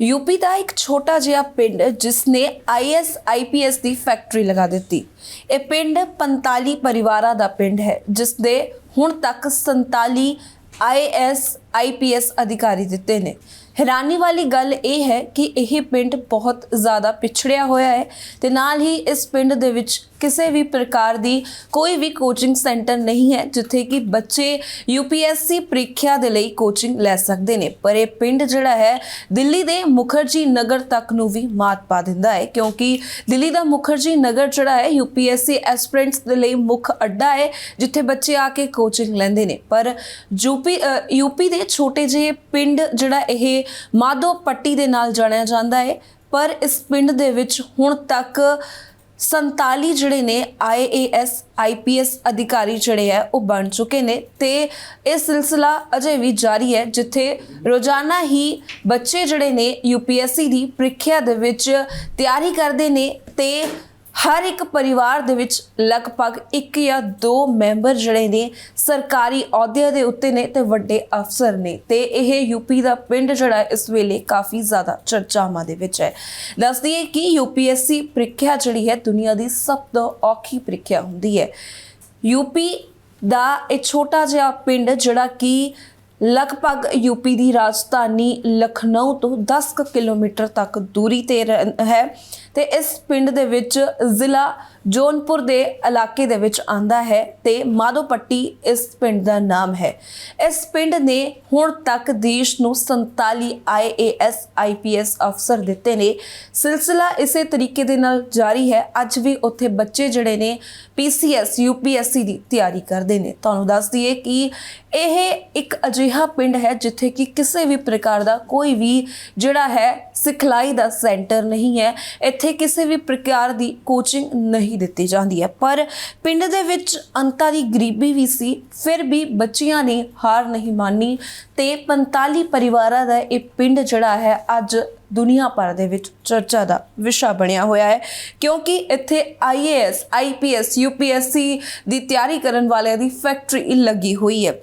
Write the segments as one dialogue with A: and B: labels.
A: UP ਦਾ ਇੱਕ ਛੋਟਾ ਜਿਹਾ ਪਿੰਡ ਜਿਸ ਨੇ ਆਈਐਸ ਆਈਪੀਐਸ ਦੀ ਫੈਕਟਰੀ ਲਗਾ ਦਿੱਤੀ। ਇਹ ਪਿੰਡ 45 ਪਰਿਵਾਰਾਂ ਦਾ ਪਿੰਡ ਹੈ ਜਿਸ ਦੇ ਹੁਣ ਤੱਕ 47 ਆਈਐਸ ਆਈਪੀਐਸ ਅਧਿਕਾਰੀ ਦਿੱਤੇ ਨੇ। ਹੈਰਾਨੀ ਵਾਲੀ ਗੱਲ ਇਹ ਹੈ ਕਿ ਇਹ ਪਿੰਡ ਬਹੁਤ ਜ਼ਿਆਦਾ ਪਿਛੜਿਆ ਹੋਇਆ ਹੈ ਤੇ ਨਾਲ ਹੀ ਇਸ ਪਿੰਡ ਦੇ ਵਿੱਚ ਕਿਸੇ ਵੀ ਪ੍ਰਕਾਰ ਦੀ ਕੋਈ ਵੀ ਕੋਚਿੰਗ ਸੈਂਟਰ ਨਹੀਂ ਹੈ ਜਿੱਥੇ ਕਿ ਬੱਚੇ ਯੂਪੀਐਸਸੀ ਪ੍ਰੀਖਿਆ ਦੇ ਲਈ ਕੋਚਿੰਗ ਲੈ ਸਕਦੇ ਨੇ। ਪਰ ਇਹ ਪਿੰਡ ਜਿਹੜਾ ਹੈ ਦਿੱਲੀ ਦੇ ਮੁਖਰਜੀ ਨਗਰ ਤੱਕ ਨੂੰ ਵੀ ਮਾਤ ਪਾ ਦਿੰਦਾ ਹੈ ਕਿਉਂਕਿ ਦਿੱਲੀ ਦਾ ਮੁਖਰਜੀ ਨਗਰ ਜਿਹੜਾ ਹੈ ਯੂਪੀਐਸਸੀ ਐਸਪੀਰੈਂਟਸ ਦੇ ਲਈ ਮੁੱਖ ਅੱਡਾ ਹੈ ਜਿੱਥੇ ਬੱਚੇ ਆ ਕੇ ਕੋਚਿੰਗ ਲੈਂਦੇ ਨੇ। ਪਰ ਯੂਪੀ ਅ, ਯੂਪੀ ਦੇ ਛੋਟੇ ਜਿਹੇ ਪਿੰਡ ਜਿਹੜਾ ਇਹ ਮਾਧੋ ਪੱਟੀ ਦੇ ਨਾਲ ਜਾਣਿਆ ਜਾਂਦਾ ਹੈ ਪਰ ਇਸ ਪਿੰਡ ਦੇ ਵਿੱਚ ਹੁਣ ਤੱਕ 47 ਜਿਹੜੇ ਨੇ ਆਈਏਐਸ ਆਈਪੀਐਸ ਅਧਿਕਾਰੀ ਜਿਹੜੇ ਹੈ, ਉਹ ਬਣ ਚੁੱਕੇ ਨੇ ਤੇ ਇਹ ਸਿਲਸਿਲਾ ਅਜੇ ਵੀ ਜਾਰੀ ਹੈ, ਜਿੱਥੇ ਰੋਜ਼ਾਨਾ ਹੀ ਬੱਚੇ ਜਿਹੜੇ ਨੇ ਯੂਪੀਐਸਸੀ ਦੀ ਪ੍ਰੀਖਿਆ ਦੇ ਵਿੱਚ ਤਿਆਰੀ ਕਰਦੇ ਨੇ ਤੇ ਹਰ ਇੱਕ ਪਰਿਵਾਰ ਦੇ ਵਿੱਚ ਲਗਭਗ ਇੱਕ ਜਾਂ ਦੋ ਮੈਂਬਰ ਜਿਹੜੇ ਨੇ ਸਰਕਾਰੀ ਅਹੁਦਿਆਂ ਦੇ ਉੱਤੇ ਨੇ ਤੇ ਵੱਡੇ ਅਫਸਰ ਨੇ ਤੇ ਇਹ ਯੂਪੀ ਦਾ ਪਿੰਡ ਜਿਹੜਾ ਇਸ ਵੇਲੇ ਕਾਫੀ ਜ਼ਿਆਦਾ ਚਰਚਾਵਾਂ ਦੇ ਵਿੱਚ ਹੈ। ਦੱਸ ਦਈਏ ਕਿ ਯੂਪੀਐਸਸੀ ਪ੍ਰੀਖਿਆ ਜਿਹੜੀ ਹੈ ਦੁਨੀਆ ਦੀ ਸਭ ਤੋਂ ਔਖੀ ਪ੍ਰੀਖਿਆ ਹੁੰਦੀ ਹੈ। ਯੂਪੀ ਦਾ ਇਹ ਛੋਟਾ ਜਿਹਾ ਪਿੰਡ ਜਿਹੜਾ ਕਿ ਲਗਭਗ ਯੂਪੀ ਦੀ ਰਾਜਧਾਨੀ ਲਖਨਊ ਤੋਂ 10 ਕੁ ਕਿਲੋਮੀਟਰ ਤੱਕ ਦੂਰੀ ਤੇ ਰਹਿ- ਹੈ ਤੇ ਇਸ ਪਿੰਡ ਦੇ ਵਿੱਚ ਜ਼ਿਲ੍ਹਾ ਜੋਨਪੁਰ ਦੇ ਇਲਾਕੇ ਦੇ ਵਿੱਚ ਆਂਦਾ ਹੈ ਤੇ ਮਾਧੋਪੱਟੀ ਇਸ ਪਿੰਡ ਦਾ ਨਾਮ ਹੈ। ਇਸ ਪਿੰਡ ਨੇ ਹੁਣ ਤੱਕ ਦੇਸ਼ ਨੂੰ 47 ਆਈਏਐਸ ਆਈਪੀਐਸ ਅਫਸਰ ਦਿੱਤੇ ਨੇ। ਸਿਲਸਿਲਾ ਇਸੇ ਤਰੀਕੇ ਦੇ ਨਾਲ ਜਾਰੀ ਹੈ। ਅੱਜ ਵੀ ਉੱਥੇ ਬੱਚੇ ਜਿਹੜੇ ਨੇ ਪੀਸੀਐਸ ਯੂਪੀਐਸਸੀ ਦੀ ਤਿਆਰੀ ਕਰਦੇ ਨੇ। ਤੁਹਾਨੂੰ ਦੱਸ ਦਈਏ ਕਿ ਇਹ ਇੱਕ ਅਜਿਹਾ ਪਿੰਡ ਹੈ ਜਿੱਥੇ ਕਿ ਕਿਸੇ ਵੀ ਪ੍ਰਕਾਰ ਦਾ ਕੋਈ ਵੀ ਜਿਹੜਾ ਹੈ ਸਿਖਲਾਈ ਦਾ ਸੈਂਟਰ ਨਹੀਂ ਹੈ। ਇੱਥੇ ਕਿਸੇ ਵੀ ਪ੍ਰਕਾਰ ਦੀ ਕੋਚਿੰਗ ਨਹੀਂ ਦਿੱਤੀ ਜਾਂਦੀ ਹੈ। ਪਰ ਪਿੰਡ ਦੇ ਵਿੱਚ ਅੰਤਾਂ ਦੀ ਗਰੀਬੀ ਵੀ ਸੀ, ਫਿਰ ਵੀ ਬੱਚਿਆਂ ਨੇ ਹਾਰ ਨਹੀਂ ਮਾਨੀ ਤੇ 45 ਪਰਿਵਾਰਾਂ ਦਾ ਇਹ ਪਿੰਡ ਜਿਹੜਾ ਹੈ, ਅੱਜ ਦੁਨੀਆ ਭਰ ਦੇ ਵਿੱਚ ਚਰਚਾ ਦਾ ਵਿਸ਼ਾ ਬਣਿਆ ਹੋਇਆ ਹੈ। ਕਿਉਂਕਿ ਇੱਥੇ ਆਈਏਐਸ ਆਈਪੀਐਸ ਯੂਪੀਐਸਸੀ ਦੀ ਤਿਆਰੀ ਕਰਨ ਵਾਲਿਆਂ ਦੀ ਫੈਕਟਰੀ ਲੱਗੀ ਹੋਈ ਹੈ।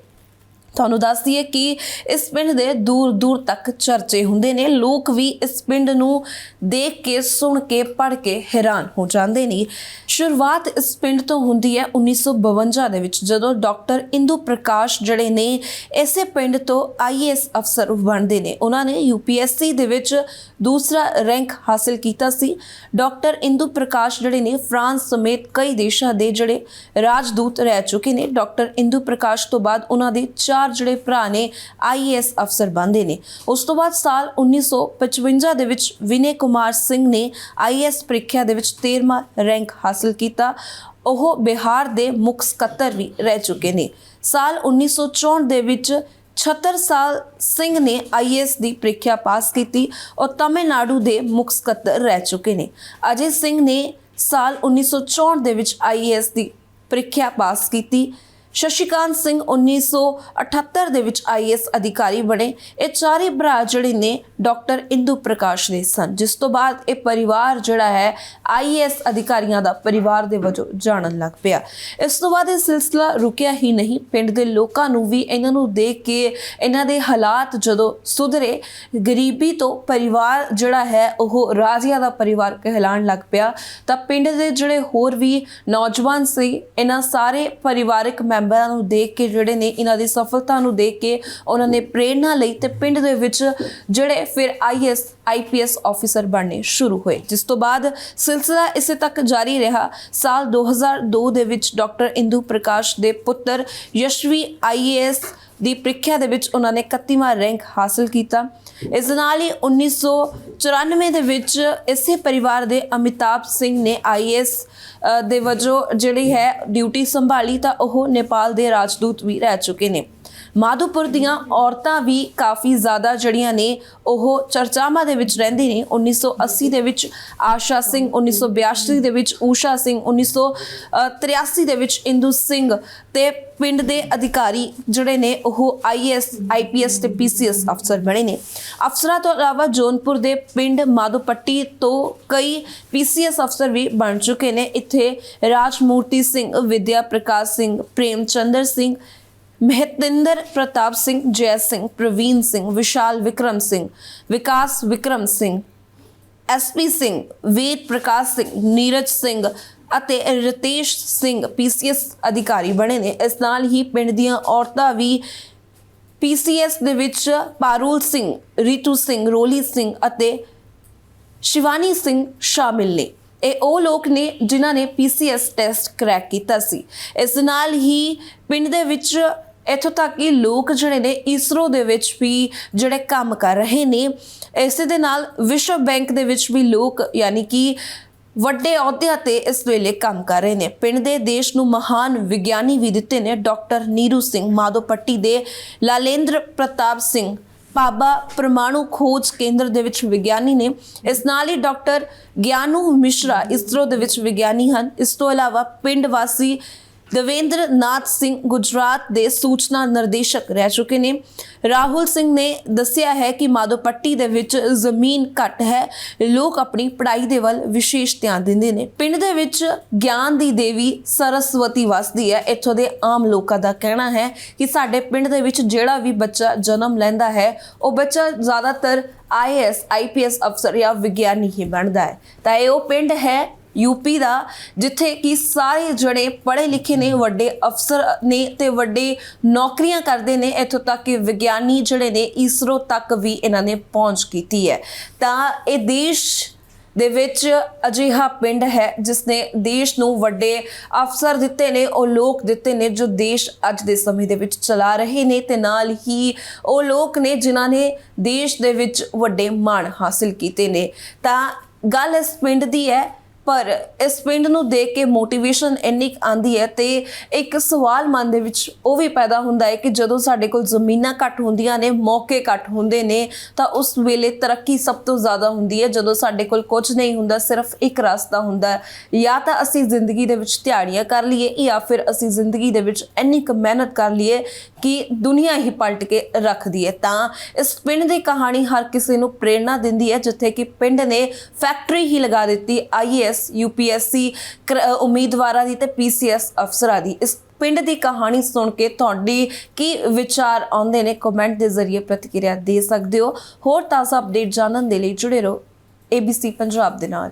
A: ਤੁਹਾਨੂੰ ਦੱਸ ਦਈਏ ਕਿ ਇਸ ਪਿੰਡ ਦੇ ਦੂਰ ਦੂਰ ਤੱਕ ਚਰਚੇ ਹੁੰਦੇ ਨੇ। ਲੋਕ ਵੀ ਇਸ ਪਿੰਡ ਨੂੰ ਦੇਖ ਕੇ, ਸੁਣ ਕੇ, ਪੜ੍ਹ ਕੇ ਹੈਰਾਨ ਹੋ ਜਾਂਦੇ ਨੇ। ਸ਼ੁਰੂਆਤ ਇਸ ਪਿੰਡ ਤੋਂ ਹੁੰਦੀ ਹੈ 1952 ਦੇ ਵਿੱਚ, ਜਦੋਂ ਡਾਕਟਰ ਇੰਦੂ ਪ੍ਰਕਾਸ਼ ਜਿਹੜੇ ਨੇ, ਇਸੇ ਪਿੰਡ ਤੋਂ ਆਈਏਐਸ ਅਫਸਰ ਬਣਦੇ ਨੇ। ਉਹਨਾਂ ਨੇ ਯੂਪੀਐਸਸੀ ਦੇ ਵਿੱਚ ਦੂਸਰਾ ਰੈਂਕ ਹਾਸਲ ਕੀਤਾ ਸੀ। ਡਾਕਟਰ ਇੰਦੂ ਪ੍ਰਕਾਸ਼ ਜਿਹੜੇ ਨੇ, ਫਰਾਂਸ ਸਮੇਤ ਕਈ ਦੇਸ਼ਾਂ ਦੇ ਜਿਹੜੇ ਰਾਜਦੂਤ ਰਹਿ ਚੁੱਕੇ ਨੇ। ਡਾਕਟਰ ਇੰਦੂ ਪ੍ਰਕਾਸ਼ ਤੋਂ ਬਾਅਦ ਉਹਨਾਂ ਦੇ ਚਾਰ ਜਿਹੜੇ ਭਰਾ ਨੇ ਆਈਏਐਸ ਅਫਸਰ ਬਣਦੇ ਨੇ। ਉਸ ਤੋਂ ਬਾਅਦ ਸਾਲ 1955 ਦੇ ਵਿੱਚ ਵਿਨੇ ਕੁਮਾਰ ਸਿੰਘ ਨੇ ਆਈਏਐਸ ਪ੍ਰੀਖਿਆ ਦੇ ਵਿੱਚ 13ਵਾਂ ਰੈਂਕ ਹਾਸਲ ਕੀਤਾ। ਉਹ ਬਿਹਾਰ ਦੇ ਮੁੱਖ ਸਕੱਤਰ ਵੀ ਰਹਿ ਚੁੱਕੇ ਨੇ। ਸਾਲ 1964 ਦੇ ਵਿੱਚ 76 ਸਾਲ ਸਿੰਘ ਨੇ ਆਈਐਸ ਦੀ ਪ੍ਰੀਖਿਆ ਪਾਸ ਕੀਤੀ ਔਰ ਤਾਮਿਲਨਾਡੂ ਦੇ ਮੁੱਖ ਸਕੱਤਰ ਰਹਿ ਚੁੱਕੇ ਨੇ। ਅਜੇ ਸਿੰਘ ਨੇ ਸਾਲ 1964 ਦੇ ਵਿੱਚ ਆਈਐਸ ਦੀ ਪ੍ਰੀਖਿਆ ਪਾਸ ਕੀਤੀ। ਸ਼ਸ਼ੀਕਾਂਤ ਸਿੰਘ 1978 ਦੇ ਵਿੱਚ ਆਈਐਸ ਅਧਿਕਾਰੀ ਬਣੇ। ਇਹ ਚਾਰੇ ਭਰਾ ਜਿਹੜੇ ਨੇ, ਡਾਕਟਰ ਇੰਦੂ ਪ੍ਰਕਾਸ਼ ਦੇ ਸਨ। ਜਿਸ ਤੋਂ ਬਾਅਦ ਇਹ ਪਰਿਵਾਰ ਜਿਹੜਾ ਹੈ ਆਈਐਸ ਅਧਿਕਾਰੀਆਂ ਦਾ ਪਰਿਵਾਰ ਦੇ ਵਜੋਂ ਜਾਣਨ ਲੱਗ ਪਿਆ। ਇਸ ਤੋਂ ਬਾਅਦ ਇਹ ਸਿਲਸਿਲਾ ਰੁਕਿਆ ਹੀ ਨਹੀਂ। ਪਿੰਡ ਦੇ ਲੋਕਾਂ ਨੂੰ ਵੀ ਇਹਨਾਂ ਨੂੰ ਦੇਖ ਕੇ, ਇਹਨਾਂ ਦੇ ਹਾਲਾਤ ਜਦੋਂ ਸੁਧਰੇ, ਗਰੀਬੀ ਤੋਂ ਪਰਿਵਾਰ ਜਿਹੜਾ ਹੈ, ਉਹ ਰਾਜਿਆਂ ਦਾ ਪਰਿਵਾਰ ਕਹਿਲਾਣ ਲੱਗ ਪਿਆ। ਤਾਂ ਪਿੰਡ ਦੇ ਜਿਹੜੇ ਹੋਰ ਵੀ ਨੌਜਵਾਨ ਸੀ, ਇਹਨਾਂ ਸਾਰੇ ਪਰਿਵਾਰਕ ਮੈਂਬਰਾਂ ਨੂੰ ਦੇਖ ਕੇ, ਜਿਹੜੇ ਨੇ ਇਹਨਾਂ ਦੀ ਸਫਲਤਾ ਨੂੰ ਦੇਖ ਕੇ ਉਹਨਾਂ ਨੇ ਪ੍ਰੇਰਣਾ ਲਈ ਤੇ ਪਿੰਡ ਦੇ ਵਿੱਚ ਜਿਹੜੇ ਫਿਰ ਆਈਐਸ ਆਈਪੀਐਸ ਆਫੀਸਰ ਬਣਨੇ ਸ਼ੁਰੂ ਹੋਏ। ਜਿਸ ਤੋਂ ਬਾਅਦ ਸਿਲਸਿਲਾ ਇਸੇ ਤੱਕ ਜਾਰੀ ਰਿਹਾ। ਸਾਲ 2002 ਦੇ ਵਿੱਚ ਡਾਕਟਰ ਇੰਦੂ ਪ੍ਰਕਾਸ਼ ਦੇ ਪੁੱਤਰ ਯਸ਼ਵੀ ਆਈਏਐਸ ਦੀ ਪ੍ਰੀਖਿਆ ਦੇ ਵਿੱਚ ਉਹਨਾਂ ਨੇ 31ਵਾਂ ਰੈਂਕ ਹਾਸਲ ਕੀਤਾ। ਇਸ ਨਾਲ ਹੀ 1994 ਦੇ ਵਿੱਚ ਇਸੇ ਪਰਿਵਾਰ ਦੇ ਅਮਿਤਾਭ ਸਿੰਘ ਨੇ ਆਈਐਸ ਦੇ ਵਜੋਂ ਜਿਹੜੀ ਹੈ ਡਿਊਟੀ ਸੰਭਾਲੀ ਤਾਂ ਉਹ ਨੇਪਾਲ ਦੇ ਰਾਜਦੂਤ ਵੀ ਰਹਿ ਚੁੱਕੇ ਨੇ। ਮਾਧੋਪੁਰ ਦੀਆਂ ਔਰਤਾਂ ਵੀ ਕਾਫੀ ਜ਼ਿਆਦਾ ਜਿਹੜੀਆਂ ਨੇ ਉਹ ਚਰਚਾਵਾਂ ਦੇ ਵਿੱਚ ਰਹਿੰਦੇ ਨੇ। 1980 ਦੇ ਵਿੱਚ ਆਸ਼ਾ ਸਿੰਘ 1982 ਦੇ ਵਿੱਚ ਊਸ਼ਾ ਸਿੰਘ 1983 ਦੇ ਵਿੱਚ ਇੰਦੂ ਸਿੰਘ ਤੇ ਪਿੰਡ ਦੇ ਅਧਿਕਾਰੀ ਜਿਹੜੇ ਨੇ ਉਹ ਆਈਐਸ ਆਈਪੀਐਸ ਤੇ ਪੀਸੀਐਸ ਅਫਸਰ ਬਣੇ ਨੇ। ਅਫਸਰਾਂ ਤੋਂ ਇਲਾਵਾ ਜੋਨਪੁਰ ਦੇ ਪਿੰਡ ਮਾਧੋਪੱਟੀ ਤੋਂ ਕਈ ਪੀਸੀਐਸ ਅਫਸਰ ਵੀ ਬਣ ਚੁੱਕੇ ਨੇ। ਇੱਥੇ ਰਾਜਮੂਰਤੀ ਸਿੰਘ, ਵਿਦਿਆ ਪ੍ਰਕਾਸ਼ ਸਿੰਘ ਪ੍ਰੇਮ ਚੰਦਰ ਸਿੰਘ ਮਹਿਤਿੰਦਰ ਪ੍ਰਤਾਪ ਸਿੰਘ, ਜੈ ਸਿੰਘ, ਪ੍ਰਵੀਨ ਸਿੰਘ, ਵਿਸ਼ਾਲ ਵਿਕਰਮ ਸਿੰਘ, ਵਿਕਾਸ ਵਿਕਰਮ ਸਿੰਘ ਐਸਪੀ ਸਿੰਘ ਵੇਦ ਪ੍ਰਕਾਸ਼ ਸਿੰਘ, ਨੀਰਜ ਸਿੰਘ ਅਤੇ ਰਤੇਸ਼ ਸਿੰਘ ਪੀਸੀਐਸ ਅਧਿਕਾਰੀ ਬਣੇ ਨੇ। ਇਸ ਨਾਲ ਹੀ ਪਿੰਡ ਦੀਆਂ ਔਰਤਾਂ ਵੀ ਪੀਸੀਐਸ ਦੇ ਵਿੱਚ ਪਾਰੂਲ ਸਿੰਘ, ਰੀਤੂ ਸਿੰਘ, ਰੋਲੀ ਸਿੰਘ ਅਤੇ ਸ਼ਿਵਾਨੀ ਸਿੰਘ ਸ਼ਾਮਿਲ ਨੇ। ਇਹ ਉਹ ਲੋਕ ਨੇ ਜਿਨ੍ਹਾਂ ਨੇ ਪੀਸੀਐਸ ਟੈਸਟ ਕਰੈਕ ਕੀਤਾ ਸੀ। ਇਸ ਨਾਲ ਹੀ ਪਿੰਡ ਦੇ ਵਿੱਚ ਇੱਥੋਂ ਤੱਕ ਕਿ ਲੋਕ ਜਿਹੜੇ ਨੇ ਇਸਰੋ ਦੇ ਵਿੱਚ ਵੀ ਜਿਹੜੇ ਕੰਮ ਕਰ ਰਹੇ ਨੇ, ਇਸੇ ਦੇ ਨਾਲ ਵਿਸ਼ਵ ਬੈਂਕ ਦੇ ਵਿੱਚ ਵੀ ਲੋਕ ਯਾਨੀ ਕਿ ਵੱਡੇ ਅਹੁਦਿਆਂ ਤੇ ਇਸ ਵੇਲੇ ਕੰਮ ਕਰ ਰਹੇ ਨੇ। ਪਿੰਡ ਦੇ ਦੇਸ਼ ਨੂੰ ਮਹਾਨ ਵਿਗਿਆਨੀ ਵੀ ਦਿੱਤੇ ਨੇ ਡਾਕਟਰ ਨੀਰੂ ਸਿੰਘ ਮਾਧੋਪੱਟੀ ਦੇ ਲਾਲੇਂਦਰ ਪ੍ਰਤਾਪ ਸਿੰਘ ਪਾਬਾ ਪਰਮਾਣੂ ਖੋਜ ਕੇਂਦਰ ਦੇ ਵਿੱਚ ਵਿਗਿਆਨੀ ਨੇ, ਇਸ ਨਾਲ ਹੀ ਡਾਕਟਰ ਗਿਆਨੂ ਮਿਸ਼ਰਾ ਇਸਰੋ ਦੇ ਵਿੱਚ ਵਿਗਿਆਨੀ ਹਨ। ਇਸ ਤੋਂ ਇਲਾਵਾ ਪਿੰਡ ਵਾਸੀ ਦਵੇਂਦਰ ਨਾਥ ਸਿੰਘ ਗੁਜਰਾਤ ਦੇ ਸੂਚਨਾ ਨਿਰਦੇਸ਼ਕ ਰਹਿ ਚੁੱਕੇ ਨੇ। ਰਾਹੁਲ ਸਿੰਘ ਨੇ ਦੱਸਿਆ ਹੈ ਕਿ ਮਾਧੋਪੱਟੀ ਦੇ ਵਿੱਚ ਜ਼ਮੀਨ ਘੱਟ ਹੈ। ਲੋਕ ਆਪਣੀ ਪੜ੍ਹਾਈ ਦੇ ਵੱਲ ਵਿਸ਼ੇਸ਼ ਧਿਆਨ ਦਿੰਦੇ ਨੇ। ਪਿੰਡ ਦੇ ਵਿੱਚ ਗਿਆਨ ਦੀ ਦੇਵੀ ਸਰਸਵਤੀ ਵਸਦੀ ਹੈ। ਇੱਥੋਂ ਦੇ ਆਮ ਲੋਕਾਂ ਦਾ ਕਹਿਣਾ ਹੈ ਕਿ ਸਾਡੇ ਪਿੰਡ ਦੇ ਵਿੱਚ ਜਿਹੜਾ ਵੀ ਬੱਚਾ ਜਨਮ ਲੈਂਦਾ ਹੈ, ਉਹ ਬੱਚਾ ਜ਼ਿਆਦਾਤਰ ਆਈਐਸ ਆਈਪੀਐਸ ਅਫਸਰ ਜਾਂ ਵਿਗਿਆਨੀ ਹੀ ਬਣਦਾ ਹੈ। ਤਾਂ ਇਹ ਉਹ ਪਿੰਡ ਹੈ ਯੂਪੀ ਦਾ, ਜਿੱਥੇ ਕਿ ਸਾਰੇ ਜਿਹੜੇ ਪੜ੍ਹੇ ਲਿਖੇ ਨੇ, ਵੱਡੇ ਅਫਸਰ ਨੇ ਤੇ ਵੱਡੇ ਨੌਕਰੀਆਂ ਕਰਦੇ ਨੇ, ਇੱਥੋਂ ਤੱਕ ਕਿ ਵਿਗਿਆਨੀ ਜਿਹੜੇ ਨੇ, ਇਸਰੋ ਤੱਕ ਵੀ ਇਹਨਾਂ ਨੇ ਪਹੁੰਚ ਕੀਤੀ ਹੈ। ਤਾਂ ਇਹ ਦੇਸ਼ ਦੇ ਵਿੱਚ ਅਜਿਹਾ ਪਿੰਡ ਹੈ ਜਿਸ ਨੇ ਦੇਸ਼ ਨੂੰ ਵੱਡੇ ਅਫਸਰ ਦਿੱਤੇ ਨੇ, ਉਹ ਲੋਕ ਦਿੱਤੇ ਨੇ, ਜੋ ਦੇਸ਼ ਅੱਜ ਦੇ ਸਮੇਂ ਦੇ ਵਿੱਚ ਚਲਾ ਰਹੇ ਨੇ ਤੇ ਨਾਲ ਹੀ ਉਹ ਲੋਕ ਨੇ, ਜਿਨ੍ਹਾਂ ਨੇ ਦੇਸ਼ ਦੇ ਵਿੱਚ ਵੱਡੇ ਮਾਣ ਹਾਸਿਲ ਕੀਤੇ ਨੇ। ਤਾਂ ਗੱਲ ਇਸ ਪਿੰਡ ਦੀ ਹੈ ਪਰ ਇਸ ਪਿੰਡ ਨੂੰ ਦੇਖ ਕੇ ਮੋਟੀਵੇਸ਼ਨ ਇੰਨੀ ਕੁ ਆਂਦੀ ਹੈ ਤੇ ਇੱਕ ਸਵਾਲ ਮਨ ਦੇ ਵਿੱਚ ਉਹ ਵੀ ਪੈਦਾ ਹੁੰਦਾ ਹੈ ਕਿ ਜਦੋਂ ਸਾਡੇ ਕੋਲ ਜ਼ਮੀਨਾਂ ਘੱਟ ਹੁੰਦੀਆਂ ਨੇ, ਮੌਕੇ ਘੱਟ ਹੁੰਦੇ ਨੇ, ਤਾਂ ਉਸ ਵੇਲੇ ਤਰੱਕੀ ਸਭ ਤੋਂ ਜ਼ਿਆਦਾ ਹੁੰਦੀ ਹੈ। ਜਦੋਂ ਸਾਡੇ ਕੋਲ ਕੁਝ ਨਹੀਂ ਹੁੰਦਾ, ਸਿਰਫ ਇੱਕ ਰਸਤਾ ਹੁੰਦਾ ਹੈ। ਜਾਂ ਤਾਂ ਅਸੀਂ ਜ਼ਿੰਦਗੀ ਦੇ ਵਿੱਚ ਦਿਹਾੜੀਆਂ ਕਰ ਲਈਏ ਜਾਂ ਫਿਰ ਅਸੀਂ ਜ਼ਿੰਦਗੀ ਦੇ ਵਿੱਚ ਇੰਨੀ ਕੁ ਮਿਹਨਤ ਕਰ ਲਈਏ ਕਿ ਦੁਨੀਆ ਹੀ ਪਲਟ ਕੇ ਰੱਖ ਦਈਏ ਤਾਂ ਇਸ ਪਿੰਡ ਦੀ ਕਹਾਣੀ ਹਰ ਕਿਸੇ ਨੂੰ ਪ੍ਰੇਰਣਾ ਦਿੰਦੀ ਹੈ, ਜਿੱਥੇ ਕਿ ਪਿੰਡ ਨੇ ਫੈਕਟਰੀ ਹੀ ਲਗਾ ਦਿੱਤੀ ਆਈਏਐਸ ਯੂਪੀਐਸਸੀ ਉਮੀਦਵਾਰਾਂ ਦੀ ਤੇ ਪੀਸੀਐਸ ਅਫਸਰਾਂ ਦੀ। ਇਸ ਪਿੰਡ ਦੀ ਕਹਾਣੀ ਸੁਣ ਕੇ ਤੁਹਾਡੀ ਕੀ ਵਿਚਾਰ ਆਉਂਦੇ ਨੇ? ਕਮੈਂਟ ਦੇ ਜ਼ਰੀਏ ਪ੍ਰਤੀਕਿਰਿਆ ਦੇ ਸਕਦੇ ਹੋ। ਹੋਰ ਤਾਜ਼ਾ ਅਪਡੇਟ ਜਾਣਨ ਦੇ ਲਈ ਜੁੜੇ ਰਹੋ ABC ਪੰਜਾਬ ਦੇ ਨਾਲ।